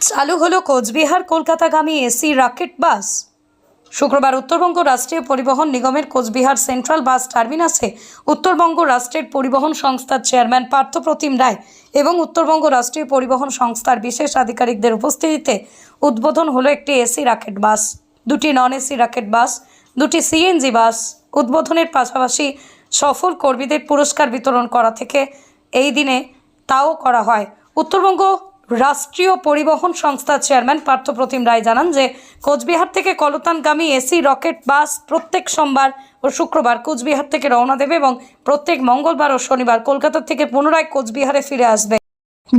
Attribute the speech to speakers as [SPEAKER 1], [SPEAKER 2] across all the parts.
[SPEAKER 1] চালু হলো কোচবিহার কলকাতাগামী এসি রকেট বাস। শুক্রবার উত্তরবঙ্গ রাষ্ট্রীয় পরিবহন নিগমের কোচবিহার সেন্ট্রাল বাস টার্মিনাসে উত্তরবঙ্গ রাষ্ট্রের পরিবহন সংস্থার চেয়ারম্যান পার্থপ্রতিম রায় এবং উত্তরবঙ্গ রাষ্ট্রীয় পরিবহন সংস্থার বিশেষ আধিকারিকদের উপস্থিতিতে উদ্বোধন হলো একটি এসি রকেট বাস। দুটি নন এসি রকেট বাস, দুটি সিএনজি বাস উদ্বোধনের পাশাপাশি সফল কর্মীদের পুরস্কার বিতরণ করা থেকে এই দিনে তাও করা হয়। উত্তরবঙ্গ রাষ্ট্রীয় পরিবহন সংস্থার চেয়ারম্যান পার্থপ্রতিম রায় জানান যে, কোচবিহার থেকে কলতানগামী এসি রকেট বাস প্রত্যেক সোমবার ও শুক্রবার কোচবিহার থেকে রওনা দেবে এবং প্রত্যেক মঙ্গলবার ও শনিবার কলকাতা থেকে পুনরায় কোচবিহারে ফিরে আসবে।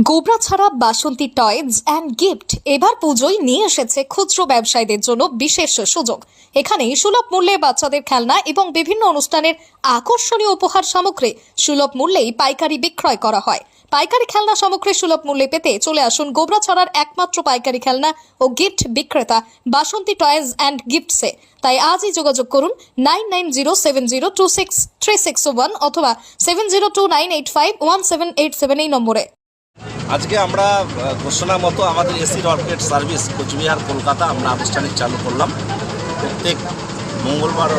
[SPEAKER 2] গোবরা ছাড়া বাসন্তী টয়েজ অ্যান্ড গিফট এবার পুজোয় নিয়ে এসেছে খুচরো ব্যবসায়ীদের জন্য বিশেষ সুযোগ। এখানে সুলভ মূল্যে বাচ্চাদের খেলনা এবং বিভিন্ন অনুষ্ঠানের আকর্ষণীয় উপহার সামগ্রী সুলভ মূল্যেই পাইকারি বিক্রয় করা হয়। পাইকারি খেলনা সামগ্রী সুলভ মূল্যে পেতে চলে আসুন গোবরা ছড়ার একমাত্র পাইকারি খেলনা ও গিফট বিক্রেতা বাসন্তী টয়েজ অ্যান্ড গিফটসে। তাই আজই যোগাযোগ করুন nine nine zero seven zero two six three six one অথবা seven zero two nine eight five one seven eight seven এই নম্বরে।
[SPEAKER 3] আজকে আমরা ঘোষণা মতো আমাদের AC rocket service Coochbehar, Kolkata আমরা আনুষ্ঠানিক চালু করলাম। প্রত্যেক মঙ্গলবার ও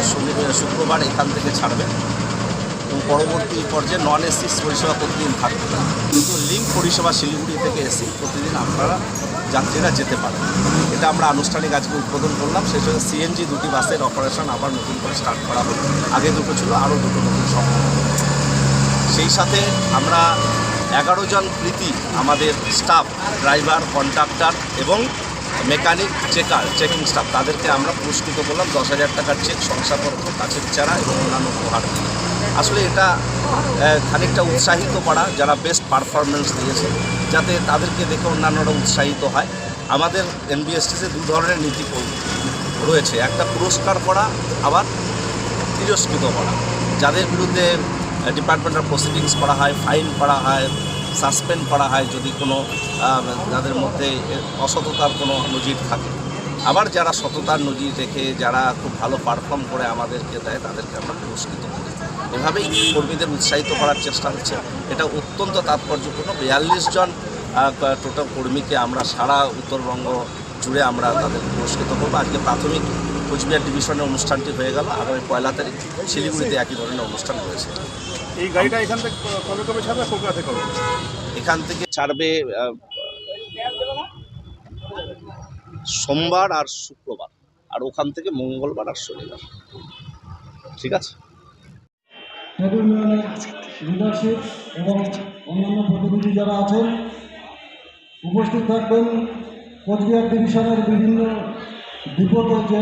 [SPEAKER 3] শুক্রবার এখান থেকে ছাড়বে। এবং পরবর্তী পর্যায়ে নন এসি পরিষেবা প্রতিদিন থাকবে। কিন্তু লিঙ্ক পরিষেবা শিলিগুড়ি থেকে এসি প্রতিদিন আপনারা যাত্রীরা যেতে পারেন। এটা আমরা আনুষ্ঠানিক আজকে উদ্বোধন করলাম। সেই সঙ্গে সিএনজি দুটি বাসের অপারেশন আবার নতুন করে স্টার্ট করা হলো আগে দুটো ছিল, আরও দুটো নতুন সম্ভব সেই সাথে আমরা এগারো জন কৃতি, আমাদের স্টাফ ড্রাইভার কন্ট্রাক্টর এবং মেকানিক চেকার চেকিং স্টাফ তাদেরকে আমরা পুরস্কৃত করলাম। দশ হাজার টাকার চেক শংসাপত্র, কাছের চারা এবং অন্যান্য উপহার। আসলে এটা খানিকটা উৎসাহিত করা যারা বেস্ট পারফরমেন্স দিয়েছে, যাতে তাদেরকে দেখে অন্যান্যরা উৎসাহিত হয়। আমাদের এনবিএসটিসে দু ধরনের নীতি রয়েছে। একটা পুরস্কার করা, আবার তিরস্কৃত করা। যাদের বিরুদ্ধে ডিপার্টমেন্ট অফ প্রসিডিংস করা হয় ফাইন করা হয় সাসপেন্ড করা হয়, যদি কোনো যাদের মধ্যে অসততার কোনো নজির থাকে। আবার যারা সততার নজির রেখে, যারা খুব ভালো পারফর্ম করে আমাদেরকে দেয়, তাদেরকে আমরা পুরস্কৃত এভাবেই কর্মীদের উৎসাহিত করার চেষ্টা হচ্ছে। এটা অত্যন্ত তাৎপর্যপূর্ণ। বিয়াল্লিশ জন টোটাল কর্মীকে আমরা সারা উত্তরবঙ্গ জুড়ে আমরা তাদের পুরস্কৃত করব। আজকে প্রাথমিক কোচবিহার ডিভিশনের অনুষ্ঠানটি হয়ে গেল। আগামী পয়লা তারিখ শিলিগুড়িতে একই ধরনের অনুষ্ঠান রয়েছে।
[SPEAKER 4] এই গাড়িটা এখান থেকে কবে কবে ছাড়বে? কলকাতা থেকে
[SPEAKER 3] এখান থেকে ছাড়বে সোমবার আর শুক্রবার। আর ওখান থেকে মঙ্গলবার আর শনিবার। ঠিক আছে?
[SPEAKER 5] ট্রেড ইউনিয়নের লিডারশিপ এবং অন্যান্য প্রতিনিধি যারা আছেন, উপস্থিত থাকবেন কোচবিহার ডিভিশনের বিভিন্ন ডিপোতে যে